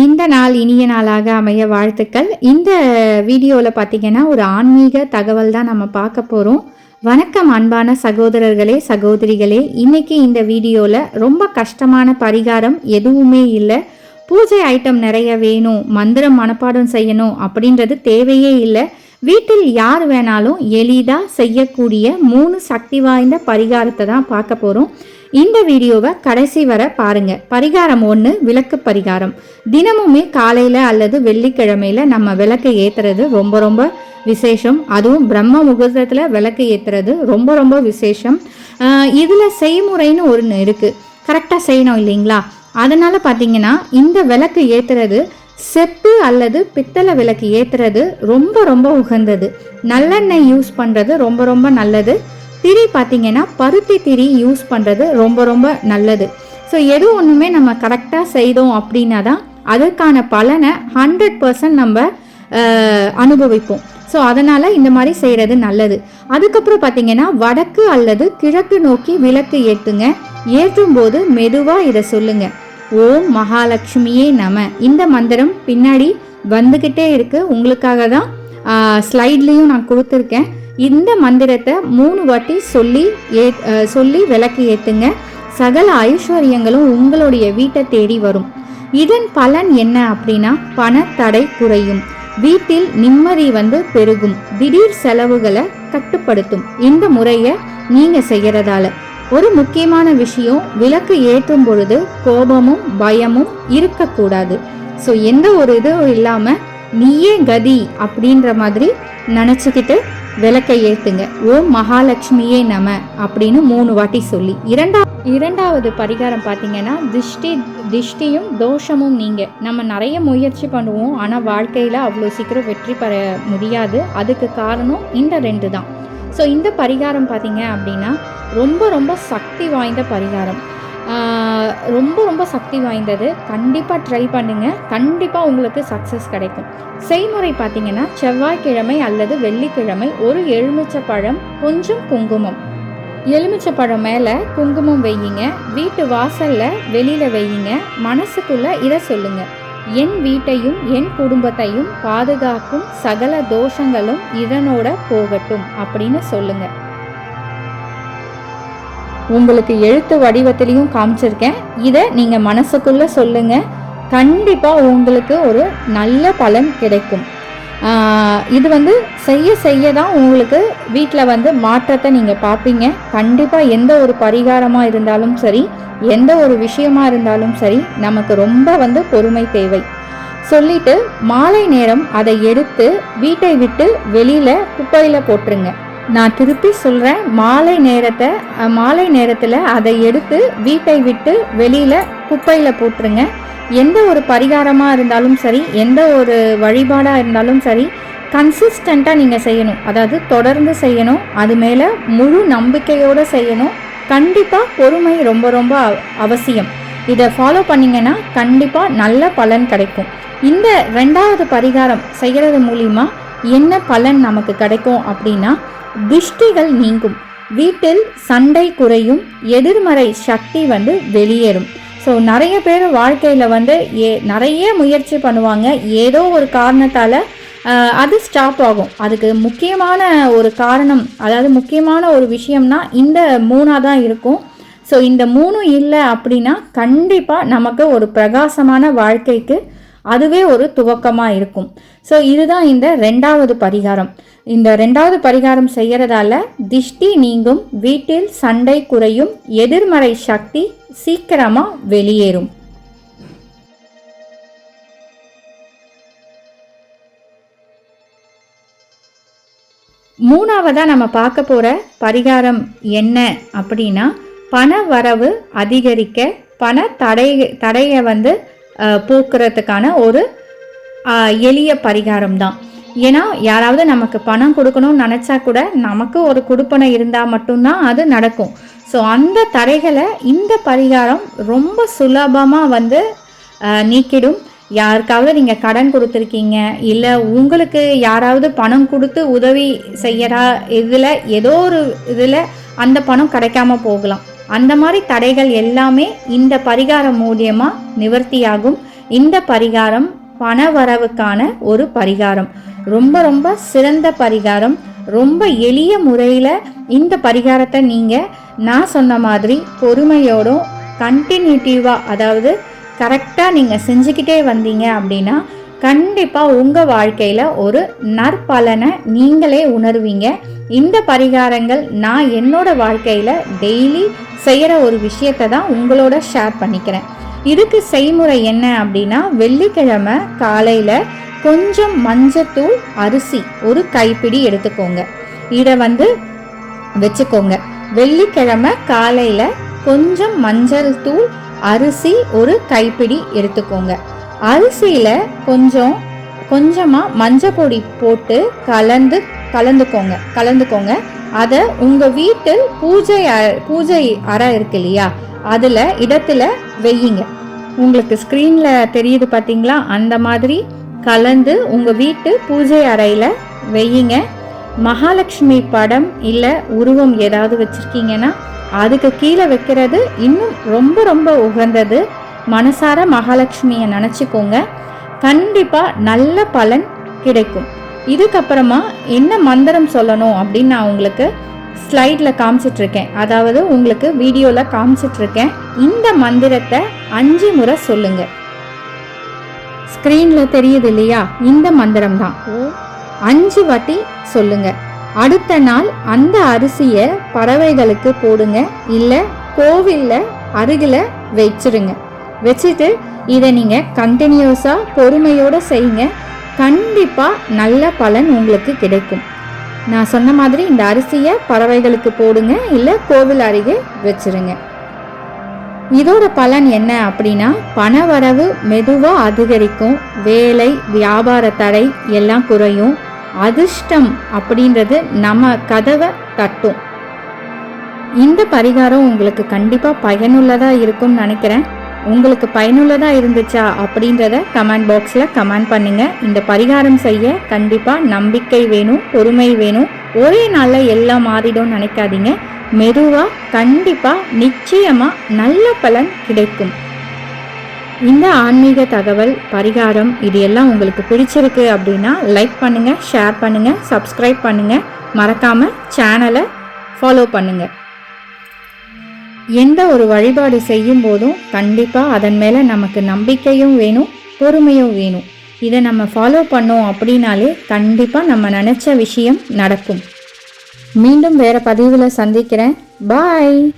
இந்த நாள் இனிய நாளாக அமைய வாழ்த்துக்கள். இந்த வீடியோவில் பார்த்தீங்கன்னா ஒரு ஆன்மீக தகவல் தான் நம்ம பார்க்க போகிறோம் வணக்கம் அன்பான சகோதரர்களே சகோதரிகளே. இன்னைக்கு இந்த வீடியோவில் ரொம்ப கஷ்டமான பரிகாரம் எதுவுமே இல்லை. பூஜை ஐட்டம் நிறைய வேணும் மந்திரம் மனப்பாடம் செய்யணும் அப்படின்றது தேவையே இல்லை. வீட்டில் யார் வேணாலும் எளிதாக செய்யக்கூடிய மூணு சக்தி வாய்ந்த பரிகாரத்தை தான் பார்க்க போகிறோம் இந்த வீடியோவை கடைசி வர பாருங்க. பரிகாரம் ஒன்று விளக்கு பரிகாரம். தினமுமே காலையில் அல்லது வெள்ளிக்கிழமையில் நம்ம விளக்கு ஏற்றுறது ரொம்ப ரொம்ப விசேஷம். அதுவும் பிரம்ம முகூர்த்தத்தில் விளக்கு ஏற்றுறது ரொம்ப ரொம்ப விசேஷம். இதில் செய்முறைன்னு ஒன்று இருக்குது கரெக்டாக செய்யணும் இல்லைங்களா? அதனால் பார்த்தீங்கன்னா இந்த விளக்கு ஏற்றுறது செப்பு அல்லது பித்தளை விளக்கு ஏற்றுறது ரொம்ப ரொம்ப உகந்தது. நல்லெண்ணெய் யூஸ் பண்ணுறது ரொம்ப ரொம்ப நல்லது. திரி பார்த்தீங்கன்னா பருத்தி திரி யூஸ் பண்ணுறது ரொம்ப ரொம்ப நல்லது. ஸோ எது ஒன்றுமே நம்ம கரெக்டாக செய்தோம் அப்படின்னா தான் அதற்கான பலனை ஹண்ட்ரட் பர்சன்ட் நம்ம அனுபவிப்போம். ஸோ அதனால் இந்த மாதிரி செய்கிறது நல்லது. அதுக்கப்புறம் பார்த்தீங்கன்னா வடக்கு அல்லது கிழக்கு நோக்கி விளக்கு ஏற்றுங்க ஏற்றும் போது மெதுவாக இதை சொல்லுங்கள் ஓம் மகாலட்சுமியே நம. இந்த மந்திரம் பின்னாடி வந்துக்கிட்டே இருக்கு. உங்களுக்காக தான் ஸ்லைட்லேயும் நான் கொடுத்துருக்கேன். இந்த மந்திரத்தை மூணு வாட்டி சொல்லி ஏ சொல்லி விளக்கு ஏற்றுங்க சகல ஐஸ்வர்யங்களும் உங்களுடைய வீட்டை தேடி வரும். இதன் பலன் என்ன அப்படின்னா பணத்தடை குறையும். வீட்டில் நிம்மதி வந்து பெருகும். திடீர் செலவுகளை கட்டுப்படுத்தும். இந்த முறையை நீங்கள் செய்கிறதால ஒரு முக்கியமான விஷயம் விளக்கு ஏற்றும் பொழுது கோபமும் பயமும் இருக்கக்கூடாது. ஸோ எந்த ஒரு இதுவும் இல்லாமல் நீயே கதி அப்படின்ற மாதிரி நினச்சிக்கிட்டு விளக்கை ஏற்றுங்க ஓம் மகாலட்சுமியே நம அப்படின்னு மூணு வாட்டி சொல்லி. இரண்டா இரண்டாவது பரிகாரம் பார்த்தீங்கன்னா திஷ்டி திஷ்டியும் தோஷமும் நீங்கள் நம்ம நிறைய முயற்சி பண்ணுவோம் ஆனால் வாழ்க்கையில் அவ்வளோ சீக்கிரம் வெற்றி பெற முடியாது. அதுக்கு காரணம் இந்த ரெண்டு தான். ஸோ இந்த பரிகாரம் பார்த்தீங்க அப்படின்னா ரொம்ப ரொம்ப சக்தி வாய்ந்த பரிகாரம். ரொம்ப ரொம்ப சக்தி வாய்ந்தது. கண்டிப்பாக ட்ரை பண்ணுங்கள் கண்டிப்பாக உங்களுக்கு சக்ஸஸ் கிடைக்கும். செய்முறை பார்த்தீங்கன்னா செவ்வாய்க்கிழமை அல்லது வெள்ளிக்கிழமை ஒரு எலுமிச்சப்பழம் கொஞ்சம் குங்குமம். எலுமிச்சப்பழம் மேலே குங்குமம் வையுங்க. வீட்டு வாசலில் வெளியில் வையுங்க. மனசுக்குள்ளே இதை சொல்லுங்கள் என் வீட்டையும் என் குடும்பத்தையும் பாதுகாக்கும் சகல தோஷங்களும் இதனோட போகட்டும் அப்படின்னு சொல்லுங்க. உங்களுக்கு எழுத்து வடிவத்திலையும் காமிச்சிருக்கேன். இதை நீங்கள் மனசுக்குள்ளே சொல்லுங்க. கண்டிப்பாக உங்களுக்கு ஒரு நல்ல பலன் கிடைக்கும். இது வந்து செய்ய செய்ய தான் உங்களுக்கு வீட்டில் வந்து மாற்றத்தை நீங்கள் பார்ப்பீங்க. கண்டிப்பாக எந்த ஒரு பரிகாரமாக இருந்தாலும் சரி எந்த ஒரு விஷயமா இருந்தாலும் சரி நமக்கு ரொம்ப வந்து பொறுமை தேவை. சொல்லிட்டு மாலை நேரம் அதை எடுத்து வீட்டை விட்டு வெளியில் குப்பையில் போட்டுருங்க. நான் திருப்பி சொல்கிறேன் மாலை நேரத்தை மாலை நேரத்தில் அதை எடுத்து வீட்டை விட்டு வெளியில் குப்பையில் போட்டுருங்க. எந்த ஒரு பரிகாரமாக இருந்தாலும் சரி எந்த ஒரு வழிபாடாக இருந்தாலும் சரி கன்சிஸ்டண்ட்டாக நீங்கள் செய்யணும். அதாவது தொடர்ந்து செய்யணும் அது மேலே முழு நம்பிக்கையோடு செய்யணும். கண்டிப்பாக பொறுமை ரொம்ப ரொம்ப அவ- அவசியம். இதை ஃபாலோ பண்ணிங்கன்னா கண்டிப்பாக நல்ல பலன் கிடைக்கும். இந்த ரெண்டாவது பரிகாரம் செய்கிறது மூலிமா என்ன பலன் நமக்கு கிடைக்கும் அப்படின்னா திஷ்டிகள் நீங்கும். வீட்டில் சண்டை குறையும் எதிர்மறை சக்தி வந்து வெளியேறும். ஸோ நிறைய பேர் வாழ்க்கையில் வந்து ஏ நிறைய முயற்சி பண்ணுவாங்க. ஏதோ ஒரு காரணத்தால் அது ஸ்டாப் ஆகும். அதுக்கு முக்கியமான ஒரு காரணம் அதாவது முக்கியமான ஒரு விஷயம்னா இந்த மூணாக தான் இருக்கும். ஸோ இந்த மூணும் இல்லை அப்படின்னா கண்டிப்பாக நமக்கு ஒரு பிரகாசமான வாழ்க்கைக்கு அதுவே ஒரு துவக்கமாக இருக்கும். ஸோ இதுதான் இந்த ரெண்டாவது பரிகாரம். இந்த ரெண்டாவது பரிகாரம் செய்யறதால திஷ்டி நீங்கும் வீட்டில் சண்டை குறையும் எதிர்மறை சக்தி சீக்கிரமா வெளியேறும். மூணாவதா நம்ம பார்க்க போற பரிகாரம் என்ன அப்படின்னா பண வரவு அதிகரிக்க பண தடை தடையை வந்து போக்குறதுக்கான ஒரு எளிய பரிகாரம் தான் ஏன்னா யாராவது நமக்கு பணம் கொடுக்கணும்னு நினச்சா கூட நமக்கு ஒரு கொடுப்பனை இருந்தால் மட்டும்தான் அது நடக்கும். ஸோ அந்த தடைகளை இந்த பரிகாரம் ரொம்ப சுலபமாக வந்து நீக்கிடும். யாருக்காவது நீங்கள் கடன் கொடுத்துருக்கீங்க இல்லை உங்களுக்கு யாராவது பணம் கொடுத்து உதவி செய்யறா இதில் ஏதோ ஒரு இதில் அந்த பணம் கிடைக்காம போகலாம். அந்த மாதிரி தடைகள் எல்லாமே இந்த பரிகாரம் மூலியமாக நிவர்த்தியாகும். இந்த பரிகாரம் பண வரவுக்கான ஒரு பரிகாரம். ரொம்ப ரொம்ப சிறந்த பரிகாரம். ரொம்ப எளிய முறையில் இந்த பரிகாரத்தை நீங்கள் நான் சொன்ன மாதிரி பொறுமையோடும் கண்டினியூட்டிவாக அதாவது கரெக்டாக நீங்கள் செஞ்சுக்கிட்டே வந்தீங்க அப்படின்னா கண்டிப்பாக உங்கள் வாழ்க்கையில் ஒரு நற்பலனை நீங்களே உணர்வீங்க. இந்த பரிகாரங்கள் நான் என்னோட வாழ்க்கையில் டெய்லி செய்கிற ஒரு விஷயத்தை தான் உங்களோட ஷேர் பண்ணிக்கிறேன். இதுக்கு செய்முறை என்ன அப்படின்னா வெள்ளிக்கிழமை காலையில் கொஞ்சம் மஞ்சத்தூள் அரிசி ஒரு கைப்பிடி எடுத்துக்கோங்க. இதை வந்து வச்சுக்கோங்க. வெள்ளிக்கிழமை காலையில் கொஞ்சம் மஞ்சள் தூள் அரிசி ஒரு கைப்பிடி எடுத்துக்கோங்க. அரிசியில் கொஞ்சம் கொஞ்சமாக மஞ்சள் பொடி போட்டு கலந்து கலந்துக்கோங்க கலந்துக்கோங்க. அதை உங்கள் வீட்டில் பூஜை பூஜை அறை இருக்கு இல்லையா? அதில் இடத்துல வெய்யுங்க உங்களுக்கு ஸ்க்ரீனில் தெரியுது பார்த்தீங்களா அந்த மாதிரி கலந்து உங்கள் வீட்டு பூஜை அறையில் வெய்யுங்க மகாலட்சுமி படம் இல்லை உருவம் ஏதாவது வச்சுருக்கீங்கன்னா அதுக்கு கீழே வைக்கிறது இன்னும் ரொம்ப ரொம்ப உகந்தது. மனசார மகாலட்சுமியை நினச்சிக்கோங்க. கண்டிப்பாக நல்ல பலன் கிடைக்கும். இதுக்கப்புறமா என்ன மந்திரம் சொல்லணும் அப்படின்னு நான் உங்களுக்கு ஸ்லைடில் காமிச்சிட்ருக்கேன் அதாவது உங்களுக்கு வீடியோவில் காமிச்சிட்ருக்கேன் இந்த மந்திரத்தை அஞ்சு முறை சொல்லுங்கள் ஸ்க்ரீனில் தெரியுது இல்லையா? இந்த மந்திரம் தான் அஞ்சு வாட்டி சொல்லுங்க. அடுத்த நாள் அந்த அரிசியை பறவைகளுக்கு போடுங்க. இல்லை கோவிலில் அருகில் வச்சிருங்க. வச்சுட்டு இதை நீங்கள் கண்டினியூஸாக பொறுமையோடு செய்யுங்க. கண்டிப்பாக நல்ல பலன் உங்களுக்கு கிடைக்கும். நான் சொன்ன மாதிரி இந்த அரிசியை பறவைகளுக்கு போடுங்க இல்லை கோவில் அருகே வச்சிருங்க. இதோட பலன் என்ன அப்படின்னா பணவரவு மெதுவாக அதிகரிக்கும் வேலை வியாபார தடை எல்லாம் குறையும் அதிர்ஷ்டம் அப்படின்றது நம்ம கதவை தட்டும். இந்த பரிகாரம் உங்களுக்கு கண்டிப்பாக பயனுள்ளதாக இருக்கும்னு நினைக்கிறேன். உங்களுக்கு பயனுள்ளதாக இருந்துச்சா அப்படின்றத கமெண்ட் பாக்ஸில் கமெண்ட் பண்ணுங்கள் இந்த பரிகாரம் செய்ய கண்டிப்பாக நம்பிக்கை வேணும் பொறுமை வேணும். ஒரே நாளில் எல்லாம் மாறிடும் நினைக்காதீங்க. மெதுவாக கண்டிப்பாக நிச்சயமாக நல்ல பலன் கிடைக்கும். இந்த ஆன்மீக தகவல் பரிகாரம் இது எல்லாம் உங்களுக்கு பிடிச்சிருக்கு அப்படின்னா லைக் பண்ணுங்கள் ஷேர் பண்ணுங்கள் சப்ஸ்கிரைப் பண்ணுங்கள் மறக்காமல் சேனலை ஃபாலோ பண்ணுங்கள் எந்த ஒரு வழிபாடு செய்யும் போதும் கண்டிப்பாக அதன் மேலே நமக்கு நம்பிக்கையும் வேணும் பொறுமையும் வேணும். இதை நம்ம ஃபாலோ பண்ணோம் அப்படின்னாலே கண்டிப்பாக நம்ம நினச்ச விஷயம் நடக்கும். மீண்டும் வேறு பதிவில் சந்திக்கிறேன். பாய்